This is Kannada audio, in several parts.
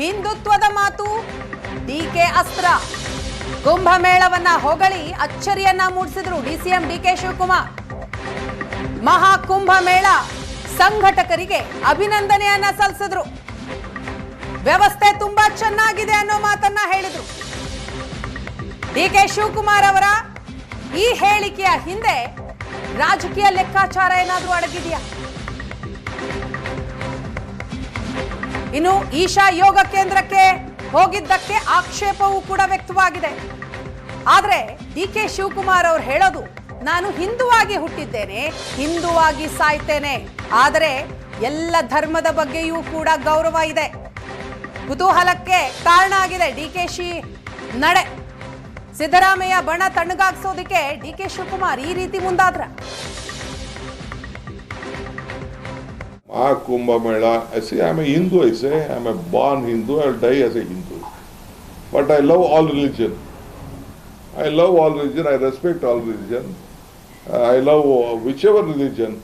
ಹಿಂದುತ್ವದ ಮಾತು ಡಿಕೆ ಅಸ್ತ್ರ. ಕುಂಭಮೇಳವನ್ನ ಹೊಗಳಿ ಅಚ್ಚರಿಯನ್ನ ಮೂಡಿಸಿದ್ರು ಡಿಸಿಎಂ ಡಿಕೆ ಶಿವಕುಮಾರ್. ಮಹಾಕುಂಭ ಮೇಳ ಸಂಘಟಕರಿಗೆ ಅಭಿನಂದನೆಯನ್ನ ಸಲ್ಲಿಸಿದ್ರು. ವ್ಯವಸ್ಥೆ ತುಂಬಾ ಚೆನ್ನಾಗಿದೆ ಅನ್ನೋ ಮಾತನ್ನ ಹೇಳಿದ್ರು. ಡಿಕೆ ಶಿವಕುಮಾರ್ ಅವರ ಈ ಹೇಳಿಕೆಯ ಹಿಂದೆ ರಾಜಕೀಯ ಲೆಕ್ಕಾಚಾರ ಏನಾದರೂ ಅಡಗಿದೆಯಾ? ಇನ್ನು ಈಶಾ ಯೋಗ ಕೇಂದ್ರಕ್ಕೆ ಹೋಗಿದ್ದಕ್ಕೆ ಆಕ್ಷೇಪವೂ ಕೂಡ ವ್ಯಕ್ತವಾಗಿದೆ. ಆದರೆ ಡಿ ಕೆ ಶಿವಕುಮಾರ್ ಅವರು ಹೇಳೋದು, ನಾನು ಹಿಂದುವಾಗಿ ಹುಟ್ಟಿದ್ದೇನೆ, ಹಿಂದುವಾಗಿ ಸಾಯ್ತೇನೆ. ಆದರೆ ಎಲ್ಲ ಧರ್ಮದ ಬಗ್ಗೆಯೂ ಕೂಡ ಗೌರವ ಇದೆ. ಕುತೂಹಲಕ್ಕೆ ಕಾರಣ ಆಗಿದೆ ಡಿ ಕೆ ಶಿ ನಡೆ. ಸಿದ್ದರಾಮಯ್ಯ ಬಣ ತಣ್ಣಗಾಗಿಸೋದಕ್ಕೆ ಡಿ ಕೆ ಶಿವಕುಮಾರ್ ಈ ರೀತಿ ಮುಂದಾದ್ರ. ಆ Kumbh Mela I am a Hindu I say am a born Hindu I die as a Hindu but I love all religion I love all religion I respect all religion I love whichever religion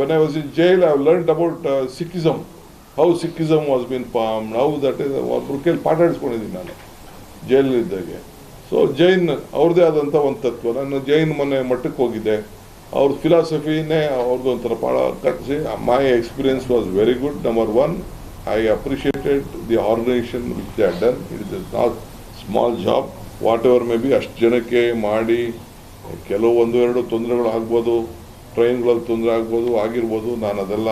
when I was in jail I learn about Sikhism how Sikhism was bin form now that is ಮೃಕೆಯಲ್ಲಿ ಪಾಠ ಆಡಿಸ್ಕೊಂಡಿದ್ದೀನಿ ನಾನು ಜೈಲಲ್ಲಿದ್ದಾಗೆ ಸೊ ಜೈನ್ ಅವ್ರದೇ ಆದಂಥ ಒಂದು ತತ್ವ. ನಾನು ಜೈನ್ ಮನೆ ಮಟ್ಟಕ್ಕೆ ಹೋಗಿದ್ದೆ. ಅವ್ರ ಫಿಲಾಸಫಿನೇ ಅವ್ರದ್ದು ಒಂಥರ ಭಾಳ ಕಟ್ಟಿಸಿ my experience was very good number one I appreciated the organisation which they done it is not small job whatever may be ಅಷ್ಟು ಜನಕ್ಕೆ ಮಾಡಿ, ಕೆಲವು ಒಂದು, ಎರಡು ತೊಂದರೆಗಳು ಆಗ್ಬೋದು ಟ್ರೈನ್ಗಳಲ್ಲಿ ತೊಂದರೆ ಆಗ್ಬೋದು, ಆಗಿರ್ಬೋದು. ನಾನು ಅದೆಲ್ಲ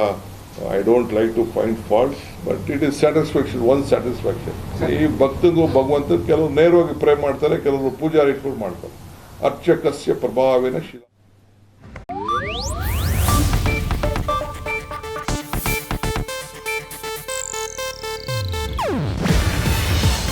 I don't like to find faults but it is satisfaction one satisfaction ಈ ಭಕ್ತಿಗೂ ಭಗವಂತ ಕೆಲವರು ನೇರವಾಗಿ ಪ್ರೇ ಮಾಡ್ತಾರೆ, ಕೆಲವರು ಪೂಜಾರಿ ಇಟ್ಕೊಂಡು ಮಾಡ್ತಾರೆ. ಅರ್ಚಕಸ್ಯ ಪ್ರಭಾವಿನ ಶಿಲ